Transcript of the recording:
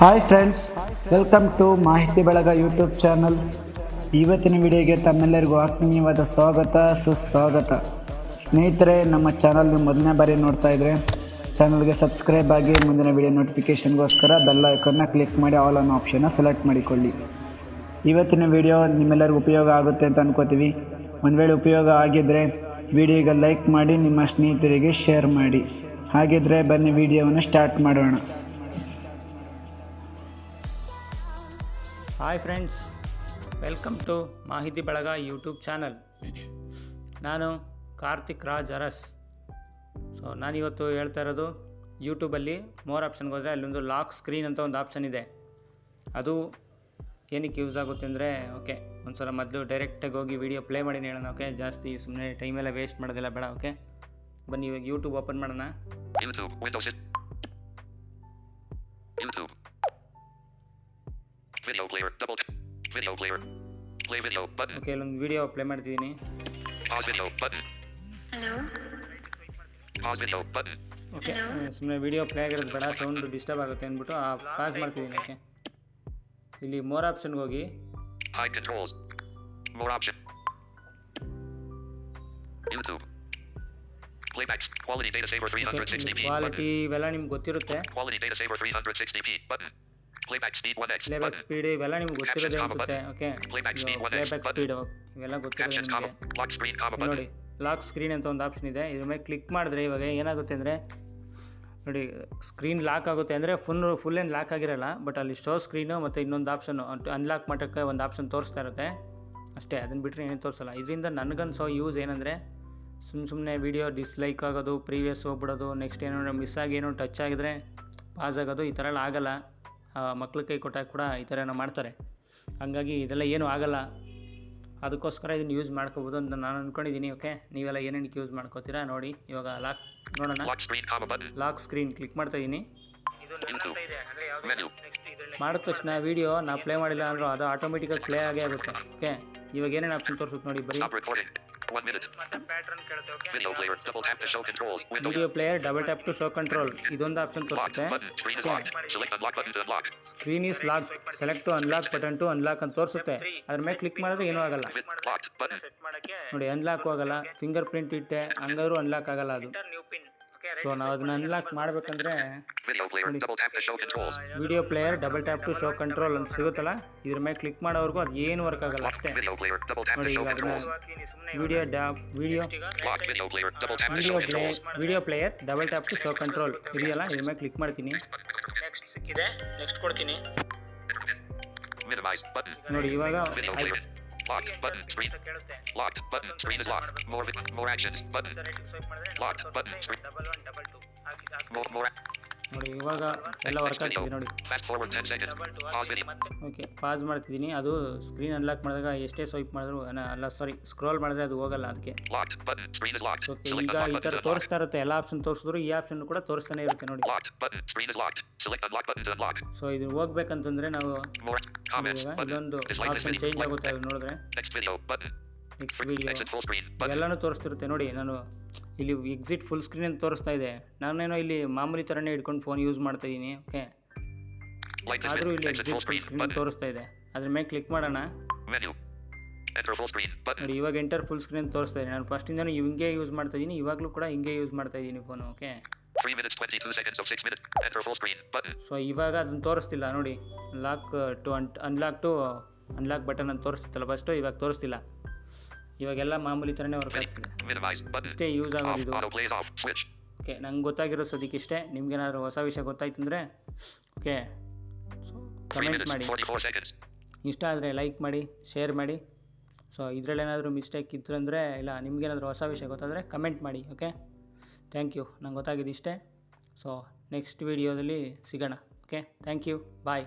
Hi friends welcome to ಮಾಹಿತಿ ಬಳಗ YouTube channel ಇವತ್ತಿನ ವಿಡಿಯೋಗೆ ತಮ್ಮೆಲ್ಲರಿಗೂ ಆತ್ಮೀಯವಾದ ಸ್ವಾಗತ, ಸುಸ್ವಾಗತ. ಸ್ನೇಹಿತರೆ, ನಮ್ಮ ಚಾನಲ್ ನೀವು ಮೊದಲನೇ ಬಾರಿ ನೋಡ್ತಾ ಇದ್ರೆ ಚಾನಲ್ಗೆ ಸಬ್ಸ್ಕ್ರೈಬ್ ಆಗಿ ಮುಂದಿನ ವಿಡಿಯೋ ನೋಟಿಫಿಕೇಷನ್ಗೋಸ್ಕರ ಬೆಲ್ ಐಕನ್ನ ಕ್ಲಿಕ್ ಮಾಡಿ ಆಲ್ ಅನ್ನೋ ಆಪ್ಷನ್ನ ಸೆಲೆಕ್ಟ್ ಮಾಡಿಕೊಳ್ಳಿ. ಇವತ್ತಿನ ವಿಡಿಯೋ ನಿಮ್ಮೆಲ್ಲರಿಗೂ ಉಪಯೋಗ ಆಗುತ್ತೆ ಅಂತ ಅನ್ಕೋತೀವಿ. ಒಂದು ವೇಳೆ ಉಪಯೋಗ ಆಗಿದ್ದರೆ ವಿಡಿಯೋಗೆ ಲೈಕ್ ಮಾಡಿ, ನಿಮ್ಮ ಸ್ನೇಹಿತರಿಗೆ ಶೇರ್ ಮಾಡಿ. ಹಾಗಿದ್ರೆ ಬನ್ನಿ ವಿಡಿಯೋವನ್ನು ಸ್ಟಾರ್ಟ್ ಮಾಡೋಣ. ಹಾಯ್ ಫ್ರೆಂಡ್ಸ್ ವೆಲ್ಕಮ್ ಟು ಮಾಹಿತಿ ಬಳಗ ಯೂಟ್ಯೂಬ್ ಚಾನಲ್ ನಾನು ಕಾರ್ತಿಕ್ ರಾಜ್ ಅರಸ್. ಸೊ ನಾನಿವತ್ತು ಹೇಳ್ತಾ ಇರೋದು ಯೂಟ್ಯೂಬಲ್ಲಿ ಮೋರ್ ಆಪ್ಷನ್ಗೆ ಹೋದರೆ ಅಲ್ಲೊಂದು ಲಾಕ್ ಸ್ಕ್ರೀನ್ ಅಂತ ಒಂದು ಆಪ್ಷನ್ ಇದೆ. ಅದು ಏನಕ್ಕೆ ಯೂಸ್ ಆಗುತ್ತೆ ಅಂದರೆ ಓಕೆ ಒಂದು ಸಲ ಮೊದಲು ಡೈರೆಕ್ಟಾಗಿ ಹೋಗಿ ವೀಡಿಯೋ ಪ್ಲೇ ಮಾಡಿ ಹೇಳೋಣ ಓಕೆ ಜಾಸ್ತಿ ಸುಮ್ಮನೆ ಟೈಮೆಲ್ಲ ವೇಸ್ಟ್ ಮಾಡೋದಿಲ್ಲ, ಬೇಡ ಓಕೆ ಬನ್ನಿ ಇವಾಗ ಯೂಟ್ಯೂಬ್ ಓಪನ್ ಮಾಡೋಣ. Video player, double tap. Video player. Play video button. Okay ಇಲ್ಲೊಂದು ವಿಡಿಯೋ ಪ್ಲೇ ಮಾಡ್ತಿದ್ದೀನಿ Pause video button. Pause video button. Okay ಸುಮ್ಮನೆ ವಿಡಿಯೋ ಪ್ಲೇ ಆಗಿರೋದು ಬೇಡ ಸೌಂಡ್ ಡಿಸ್ಟರ್ಬ್ ಆಗುತ್ತೆ ಅಂದ್ಬಿಟ್ಟು ಆ ಪಾಸ್ ಮಾಡ್ತಿದ್ದೀನಿ ಓಕೆ ಇಲ್ಲಿ ಮೋರ್ ಆಪ್ಷನ್ಗೆ ಹೋಗಿ ಐ ಕಂಟ್ರೋಲ್ಸ್ More option. ಯೂಟ್ಯೂಬ್ Playback. Quality data saver 360p. Quality ಇವೆಲ್ಲ ನಿಮ್ಗೆ ಗೊತ್ತಿರುತ್ತೆ Quality data saver 360p. Button. Playback speed 1x. Playback. Speed ಇವೆಲ್ಲ ನಿಮ್ಗೆ ಗೊತ್ತಿರೋದೇ ಅನ್ಸುತ್ತೆ ಓಕೆ ಪ್ಲೇಬ್ಯಾಕ್ button. ಸ್ಪೀಡ್ ಇವೆಲ್ಲ ಗೊತ್ತಿರೋದೇ. ನೋಡಿ ಲಾಕ್ ಸ್ಕ್ರೀನ್ ಅಂತ ಒಂದು ಆಪ್ಷನ್ ಇದೆ ಇದ್ರ ಮೇಲೆ ಕ್ಲಿಕ್ ಮಾಡಿದ್ರೆ ಇವಾಗ ಏನಾಗುತ್ತೆ ಅಂದರೆ ನೋಡಿ ಸ್ಕ್ರೀನ್ ಲಾಕ್ ಆಗುತ್ತೆ ಅಂದರೆ ಫುಲ್ ಫುಲ್ ಏನು ಲಾಕ್ ಆಗಿರಲ್ಲ ಬಟ್ ಅಲ್ಲಿ ಸ್ಟೋರ್ ಸ್ಕ್ರೀನು ಮತ್ತು ಇನ್ನೊಂದು ಆಪ್ಷನ್ ಅನ್ಲಾಕ್ ಮಾಡೋಕ್ಕೆ ಒಂದು ಆಪ್ಷನ್ ತೋರಿಸ್ತಾ ಇರುತ್ತೆ ಅಷ್ಟೇ ಅದನ್ನು ಬಿಟ್ಟರೆ ಏನೇನು ತೋರಿಸಲ್ಲ ಇದರಿಂದ ನನಗನ್ಸೋ ಯೂಸ್ ಏನಂದರೆ ಸುಮ್ಮ ಸುಮ್ಮನೆ ವೀಡಿಯೋ ಡಿಸ್ಲೈಕ್ ಆಗೋದು ಪ್ರೀವಿಯಸ್ ಹೋಗ್ಬಿಡೋದು ನೆಕ್ಸ್ಟ್ ಏನೋ ಮಿಸ್ ಆಗಿ ಏನೋ ಟಚ್ ಆಗಿದ್ರೆ ಪಾಸ್ ಆಗೋದು ಈ ಥರ ಎಲ್ಲ ಆಗಲ್ಲ ಮಕ್ಳ ಕೈ ಕೊಟ್ಟಾಗ ಕೂಡ ಈ ಥರ ಏನೋ ಮಾಡ್ತಾರೆ. ಹಂಗಾಗಿ ಇದೆಲ್ಲ ಏನೂ ಆಗಲ್ಲ. ಅದಕ್ಕೋಸ್ಕರ ಇದನ್ನು ಯೂಸ್ ಮಾಡ್ಕೋಬೋದು ಅಂತ ನಾನು ಅಂದ್ಕೊಂಡಿದ್ದೀನಿ ಓಕೆ ನೀವೆಲ್ಲ ಏನೇನಕ್ಕೆ ಯೂಸ್ ಮಾಡ್ಕೋತೀರಾ ನೋಡಿ ಇವಾಗ ಲಾಕ್ ನೋಡೋಣ. ಲಾಕ್ ಸ್ಕ್ರೀನ್ ಕ್ಲಿಕ್ ಮಾಡ್ತಾ ಇದ್ದೀನಿ. ಮಾಡಿದ ತಕ್ಷಣ ವಿಡಿಯೋ ನಾ ಪ್ಲೇ ಮಾಡಿಲ್ಲ ಅಂದ್ರೂ ಅದು ಆಟೋಮೆಟಿಕಾಗಿ ಪ್ಲೇ ಆಗೇ ಆಗುತ್ತೆ ಓಕೆ ಇವಾಗ ಏನೇನು ಆಪ್ಷನ್ ತೋರಿಸುತ್ತೆ ನೋಡಿ ಬರೀ video player double tap to show control ಇದೊಂದು ಆಪ್ಷನ್ ತೋರಿಸುತ್ತೆ. Screen is lock select unlock button to unlock ಅಂತ ತೋರಿಸುತ್ತೆ. ಅದ್ರ ಮೇಲೆ ಕ್ಲಿಕ್ ಮಾಡಿದ್ರೆ ಏನೂ ಆಗಲ್ಲ. ನೋಡಿ ಅನ್ಲಾಕ್ ಆಗಲ್ಲ ಫಿಂಗರ್ ಪ್ರಿಂಟ್ ಇಟ್ಟೆ. ಹಂಗಾದ್ರೂ ಅನ್ಲಾಕ್ ಆಗಲ್ಲ ಅದು. ಸೊ ನಾವು ಅದನ್ನ ಅನ್ಲಾಕ್ ಮಾಡ್ಬೇಕಂದ್ರೆ. Video player double tap to show control ಅಂತ ಸಿಗುತ್ತಲ್ಲ? ಇದ್ರ ಮೇಲೆ ಕ್ಲಿಕ್ ಮಾಡೋವರೆಗೂ ಅದು ಏನು ವರ್ಕ್ ಆಗಲ್ಲ ಅಷ್ಟೇ. Video video video show play video player double tap to show control ಇದೆಯಲ್ಲ? ಇದ್ರ ಮೇಲೆ ಕ್ಲಿಕ್ ಮಾಡ್ತೀನಿ. ನೆಕ್ಸ್ಟ್ ಸಿಕ್ಕಿದೆ. ನೆಕ್ಸ್ಟ್ ಕೊಡ್ತೀನಿ. ನೋಡಿ ಇವಾಗ. Locked button. Screen. Locked button. Screen is locked. More more actions button. Locked button. Screen. More more. ನೋಡಿ ಇವಾಗ ಎಲ್ಲ ವರ್ಕ್ ಆಗ್ತಿದೆ ನೋಡಿ. ಓಕೆ ಪಾಸ್ ಮಾಡ್ತಿದ್ದೀನಿ. ಅದು ಸ್ಕ್ರೀನ್ ಅನ್ಲಾಕ್ ಮಾಡಿದಾಗ ಎಷ್ಟೇ ಸ್ವೈಪ್ ಮಾಡಿದ್ರು ಅಲ್ಲ ಸಾರಿ ಸ್ಕ್ರೋಲ್ ಮಾಡಿದ್ರೆ ಅದು ಹೋಗಲ್ಲ ಅದಕ್ಕೆ. ಓಕೆ ಈಗ ಈ ಥರ ತೋರಿಸ್ತಾ ಇರುತ್ತೆ ಎಲ್ಲ ಆಪ್ಷನ್ ತೋರಿಸಿದ್ರು ಈ ಆಪ್ಷನ್ ಕೂಡ ತೋರಿಸ್ತಾನೆ ಇರುತ್ತೆ ನೋಡಿ. ಸೊ ಇದು ಹೋಗ್ಬೇಕಂತಂದ್ರೆ ನಾವು ಇದೊಂದು ಆಪ್ಷನ್ ಚೇಂಜ್ ಆಗುತ್ತೆ ಅದು ನೋಡಿದ್ರೆ. ಎಲ್ಲಾನು ತೋರಿಸ್ತಿರುತ್ತೆ ನೋಡಿ ನಾನು ಇಲ್ಲಿ ಎಕ್ಸಿಟ್ ಫುಲ್ ಸ್ಕ್ರೀನ್ ಅಂತ ತೋರಿಸ್ತಾ ಇದೆ. ನಾನೇನೋ ಇಲ್ಲಿ ಮಾಮೂಲಿ ಥರನೇ ಇಟ್ಕೊಂಡು ಫೋನ್ ಯೂಸ್ ಮಾಡ್ತಾ ಇದ್ದೀನಿ ಓಕೆ ಆದರೂ ಇಲ್ಲಿ ಎಕ್ಸಿಟ್ ಫುಲ್ ಸ್ಕ್ರೀನ್. ತೋರಿಸ್ತಾ ಇದೆ. ಅದ್ರ ಮೇಲೆ ಕ್ಲಿಕ್ ಮಾಡೋಣ. ನೋಡಿ ಇವಾಗ ಎಂಟರ್ ಫುಲ್ ಸ್ಕ್ರೀನ್ ತೋರಿಸ್ತಾ ಇದೆ. ನಾನು ಫಸ್ಟಿಂದನೂ ಹಿಂಗೆ ಯೂಸ್ ಮಾಡ್ತಾ ಇದ್ದೀನಿ ಇವಾಗಲೂ ಕೂಡ ಹಿಂಗೆ ಯೂಸ್ ಮಾಡ್ತಾ ಇದ್ದೀನಿ phone okay 3 minutes 22 seconds of 6 minutes. Enter full screen button. So ಇವಾಗ ಅದನ್ನ ತೋರಿಸ್ತಿಲ್ಲ ನೋಡಿ. Lock to unlock to unlock button ಅಂತ ತೋರಿಸ್ತಿತ್ತಲ್ಲ ಫಸ್ಟು ಇವಾಗ ತೋರಿಸ್ತಿಲ್ಲ. ಇವಾಗೆಲ್ಲ ಮಾಮೂಲಿ ಥರನೇ ವರ್ಕ್ ಆಗ್ತಿದೆ. ಇಷ್ಟೇ ಯೂಸ್ ಆಗೋದು ಇದು. ಓಕೆ ನಂಗೆ ಗೊತ್ತಾಗಿರೋ ಸದ್ಯಕ್ಕೆ ಇಷ್ಟೇ ನಿಮ್ಗೇನಾದ್ರು ಹೊಸ ವಿಷಯ ಗೊತ್ತಾಯ್ತು ಅಂದರೆ ಓಕೆ ಸೊ ಕಮೆಂಟ್ ಮಾಡಿ. ಇಷ್ಟ ಆದರೆ ಲೈಕ್ ಮಾಡಿ ಶೇರ್ ಮಾಡಿ. ಸೊ ಇದರಲ್ಲೇನಾದರೂ ಮಿಸ್ಟೇಕ್ ಇತ್ತು ಅಂದರೆ ಇಲ್ಲ ನಿಮ್ಗೇನಾದರೂ ಹೊಸ ವಿಷಯ ಗೊತ್ತಾದರೆ ಕಮೆಂಟ್ ಮಾಡಿ ಓಕೆ ಥ್ಯಾಂಕ್ ಯು ನಂಗೆ ಗೊತ್ತಾಗಿದ್ದು ಇಷ್ಟೇ. ಸೊ ನೆಕ್ಸ್ಟ್ ವೀಡಿಯೋದಲ್ಲಿ ಸಿಗೋಣ ಓಕೆ ಥ್ಯಾಂಕ್ ಯು ಬಾಯ್